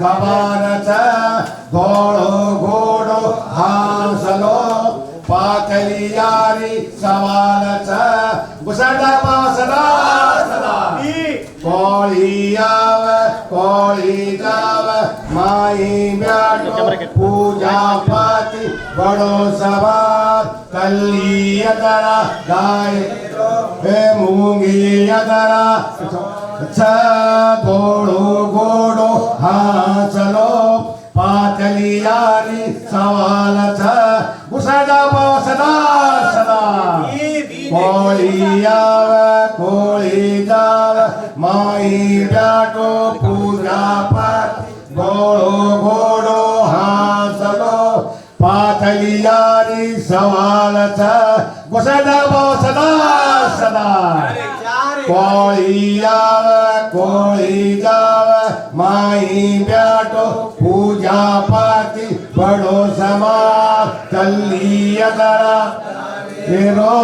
अगर खबार घोड़ो घोड़ो हांसलो पातली यारी सवाल गुसडा पासदा सदा। कोळी याव कोळी जाव माई ब्याटो पूजा पाती बड़ो सभा कल्ली अदरा गाय हे हाँ चलो पातली यारी सवाल छ। गुसडा पासदा सदा कोळी याव कोळी जाव। माई ब्याटो पूजा पाठ। गोळो गोडो हासलो पाथली यारी सवाल गुसडा सदा सदा। कोळी याव कोळी जाव। माई ब्याटो पूजा पाती, बडो समा कल्ली अदरा हिरो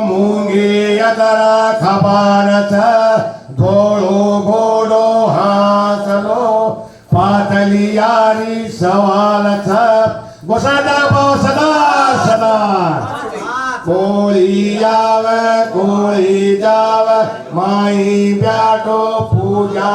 मुंगी अदरा खबार घोड़ो घोड़ो हासलो। पातली यारी सवाल गुसदा सदा सदा। कोळी याव कोळी जाव, माई ब्याटो पूजा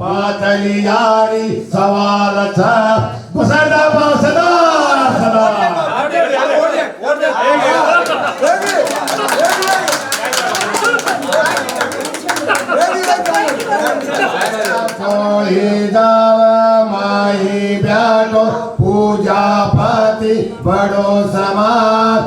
पातली यारी सवाल छ। गुसडा सदा सदा कोळी याव कोळी जाव माई ब्याटो पूजा पाती, बड़ो समार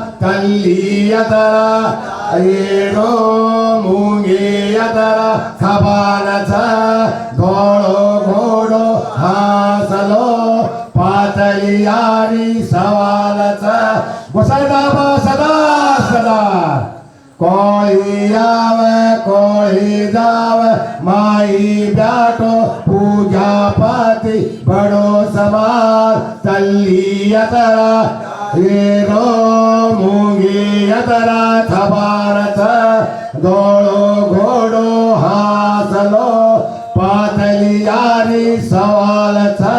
이거 뭉이야 따라 가바나자 고로 고로 하살로 파탈리아리 사와라자 고사다바 사다 사다 कोई आवे कोई जावे माई ब्याटो पूजा पाती बड़ो समार तल्ली तरा येरो मूंगी अतरा खबार छ घोड़ो घोड़ो हासलो पातली यारी सवाल छ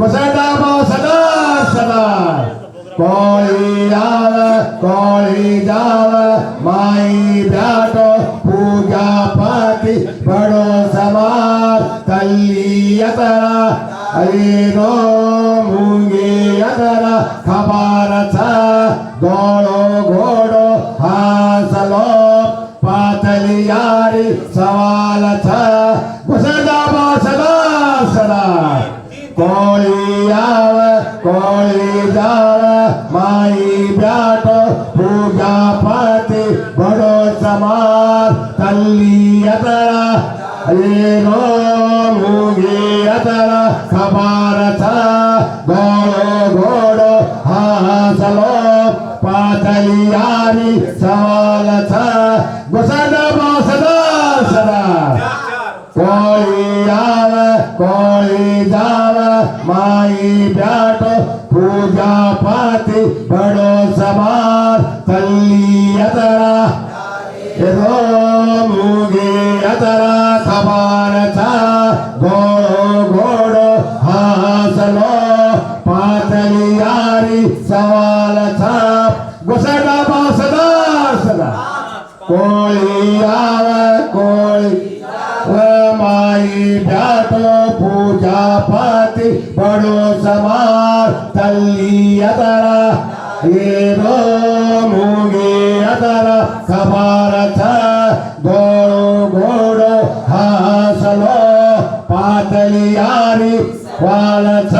गुसडा सदा सदा कोळी याव कोळी जाव माई ब्याटो पूजा पाती बड़ो समार तल्ली अतरा ऐरो ಕೋಳಿ ದಾವ ಮಾಯಿ ಬ್ಯಾಟ ಪೂಜಾ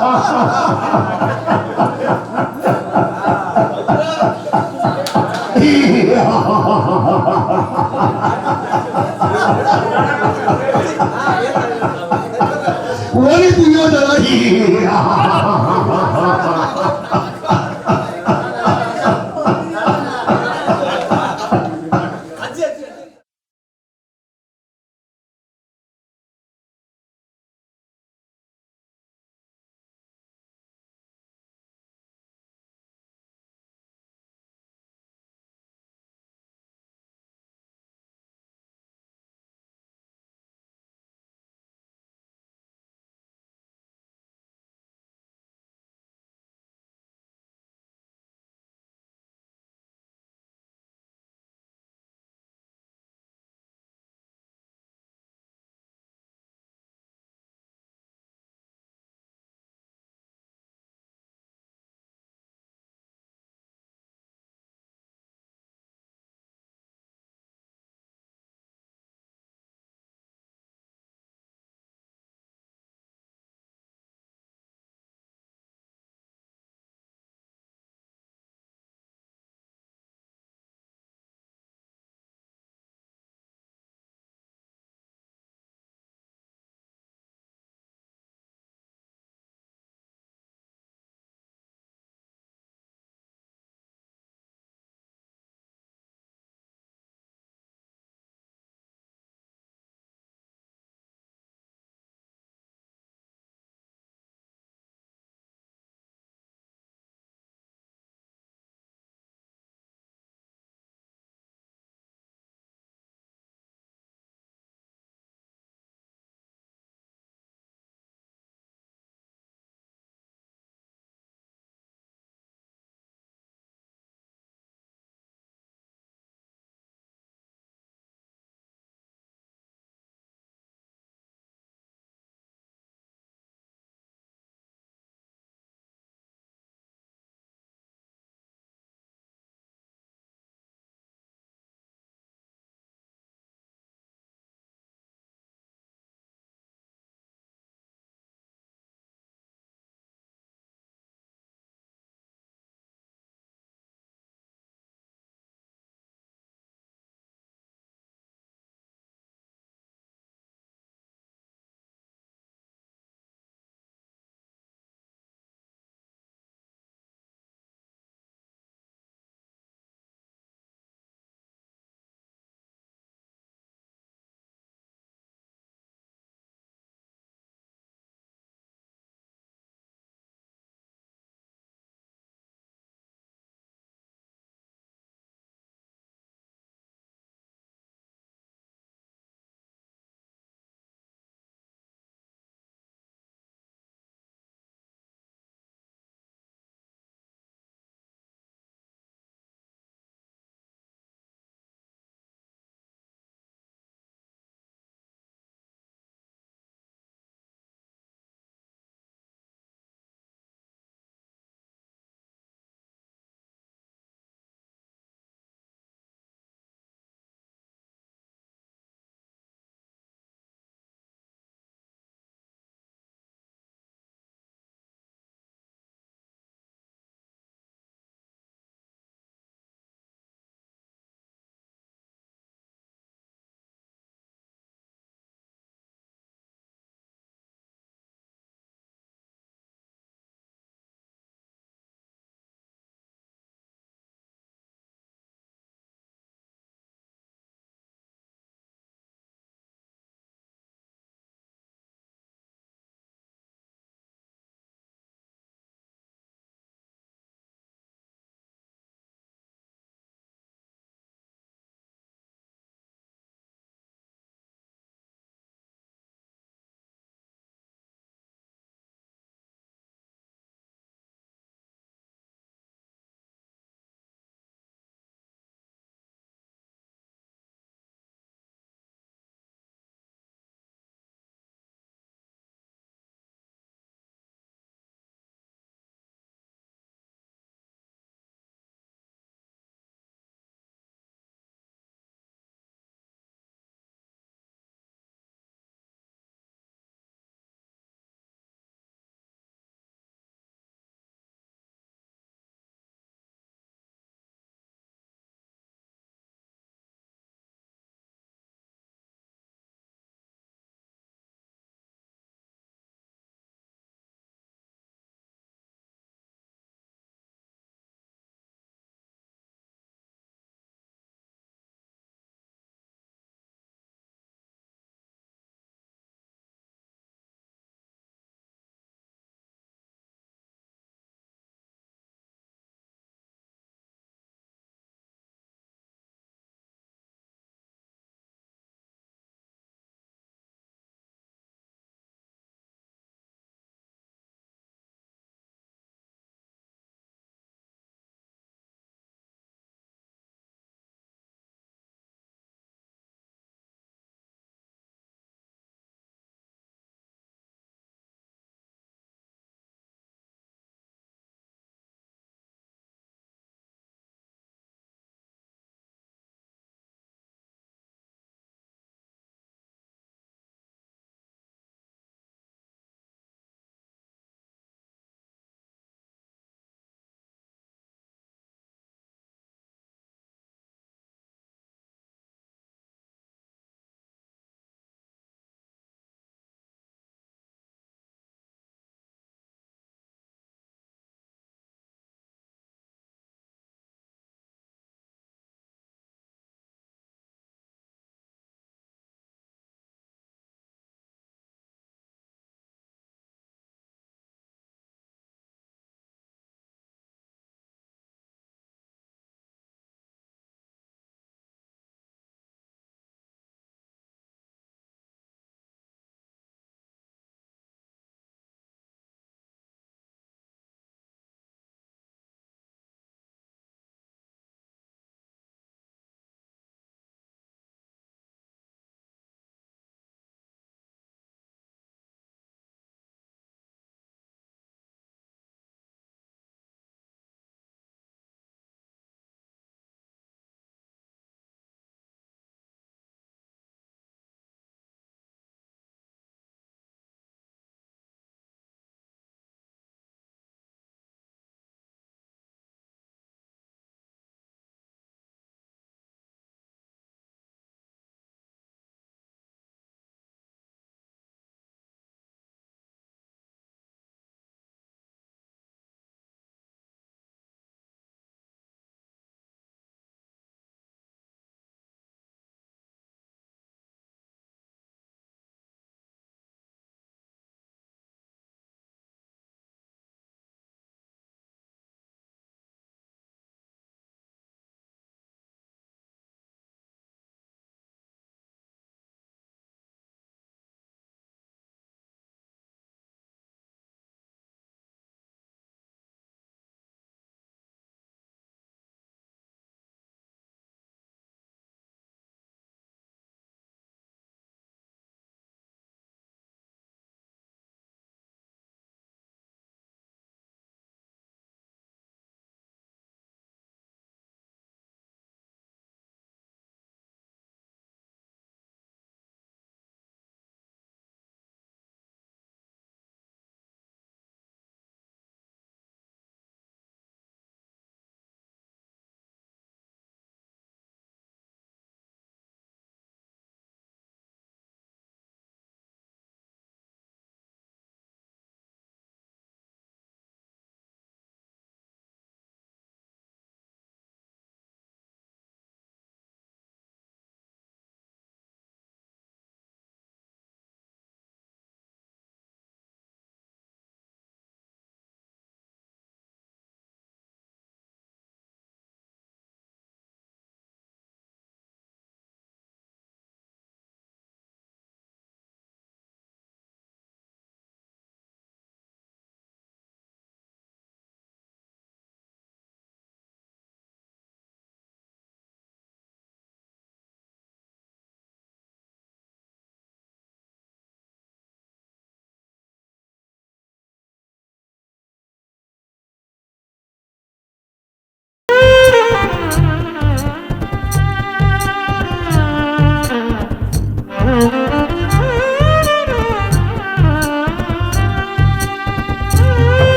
What if we are the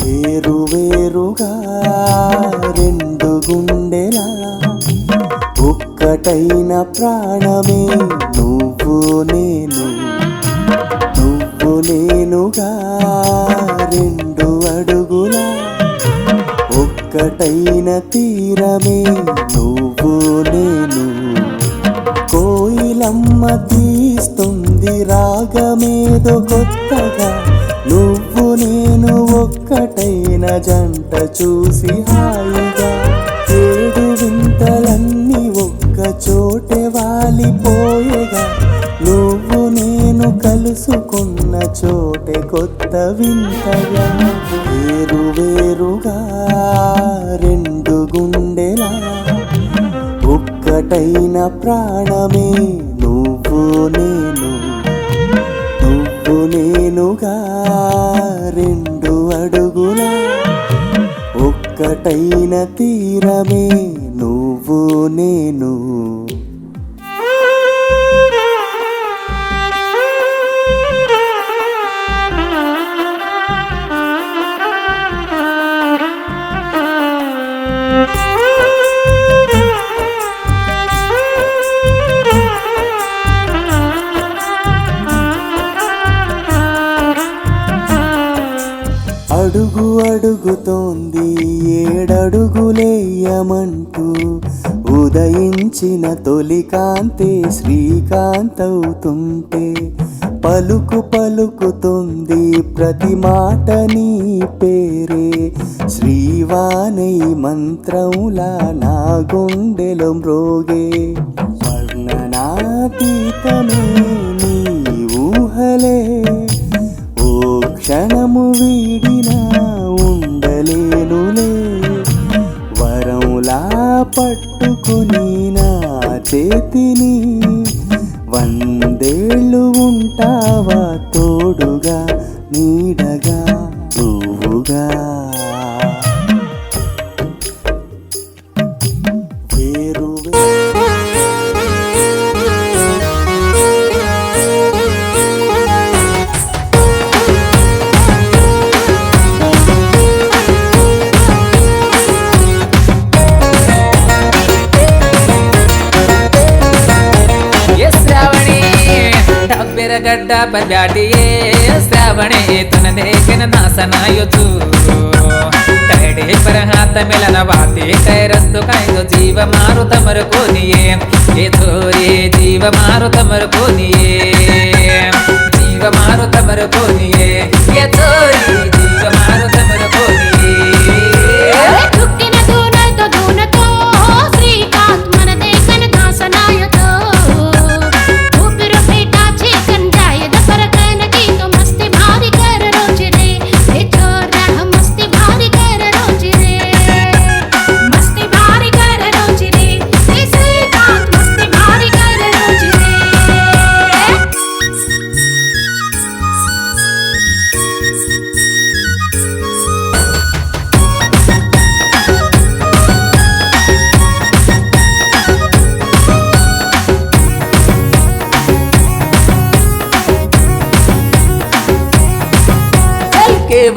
వేరు వేరుగా రెండు గుండెలా ఒక్కటైన ప్రాణమే నువ్వు నేను. నువ్వు నేనుగా రెండు అడుగులా. ఒక్కటైన తీరమే నువ్వు నేను. కోయిలమ్మ తీస్తుంది రాగమేదో కొత్తగా. నువ్వు నేను ఒక్కటైన జంట చూసి హాయిగా కలుసుకున్న చోటే కొత్త వింతగా వేరు వేరుగా రెండు గుండెలా. ఒక్కటైన ప్రాణమే నువ్వు నేను నువ్వు నేనుగా రెండు అడుగులా. ఒక్కటైన తీరమే నువ్వు నేను. అడుగుతోంది ఏడడుగులేయమంటూ ఉదయించిన తొలి కాంతే శ్రీకాంతవుతుంటే పలుకు పలుకుతుంది ప్రతి మాట నీ పేరే. శ్రీవాణి మంత్రంలా నా గుండెలో మ్రోగే. వర్ణనాతీతమే నీ ఊహలే. ఓ క్షణము వీడినా పట్టుకుని నా చేతిని వందేళ్ళు ఉంటావా తోడుగా నీడగా నువ్వుగా? ಬ್ಯಾಟಿಯೇ ಶ್ರಾವಣೆ ತುನದೇ ನಾಸನಾಯೋಚು తైడే పరహాత మిలన వాతే తైరస్తు కైదో జీవ మారు తమరు కోనియే ఏదో రే జీవ మారు తమరు కోనియే జీవ మారు తమరు కోనియే ఏదో రే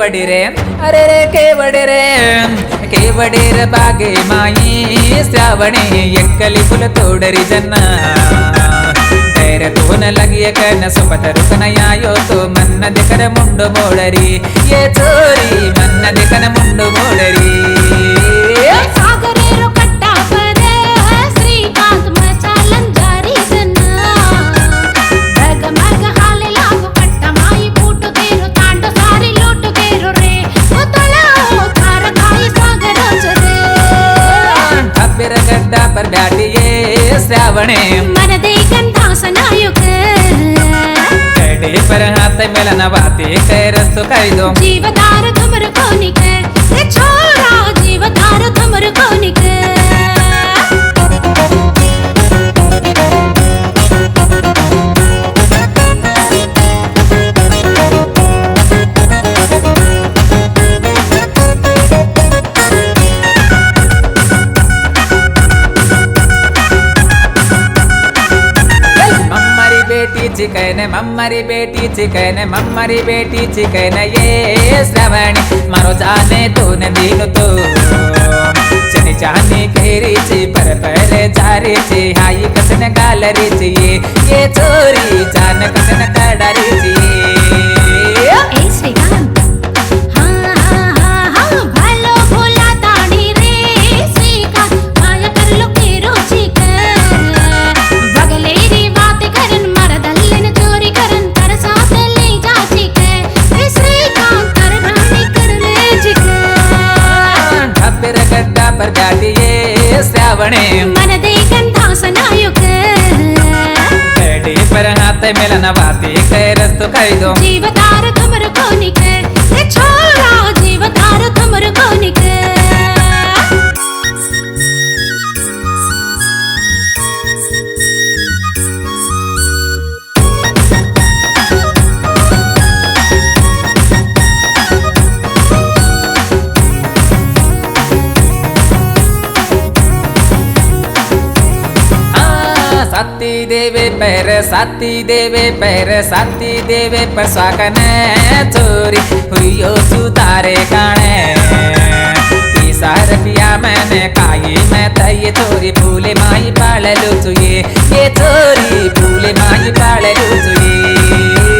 केवडे रे अरे रे केवडे रे केवडे र बागे माई श्रावणे एकली फुल तोडरी जन्ना दैर तोन लगिय कन सुपत रुकन यायो तो मन्न दिकन मुंडो मोळरी ये चोरी मन्न दिकन मुंडो मोळरी ಅವಣೆ ಮನದೇ ಗಂಧಾಸನಾಯುಕ ಕಡೆ ಪರ ಹಾತ ಮೇಲನ ಬಾತಿ ಕೈರಸ್ತು ಕೈದು ಜೀವಧಾರ ತುಮರು ಕೋನಿಕ ಛೋರಾ ಜೀವಧಾರ चिकन मम्मरी बेटी चिकन मम्मरी बेटी चिकन ये श्रवण मारो जाने तू न दिन तू चनी जाने केरी ची पर पहले जा रही थी हाई कसने गाल रही थी ये चोरी जान कसने कर रही थी ಅವಣೆ ಮನದೇ ಗಂಧಾಸನಾಯುಕ ಕಡಿ ಪರ ಹಾತೆ ಮೇಲನ ಬಾತಿ ಕೈರಸ್ತು ಕೈದು ಜೀವತಾರ ಕಮರ साथी देवे पैर, साथी देवे पर स्वागन चोरी हुई सुतारे काने पिया मैंने काई मैं तो ये चोरी भूले माई पाल लू ये ये चोरी भूले माई पाल लू ये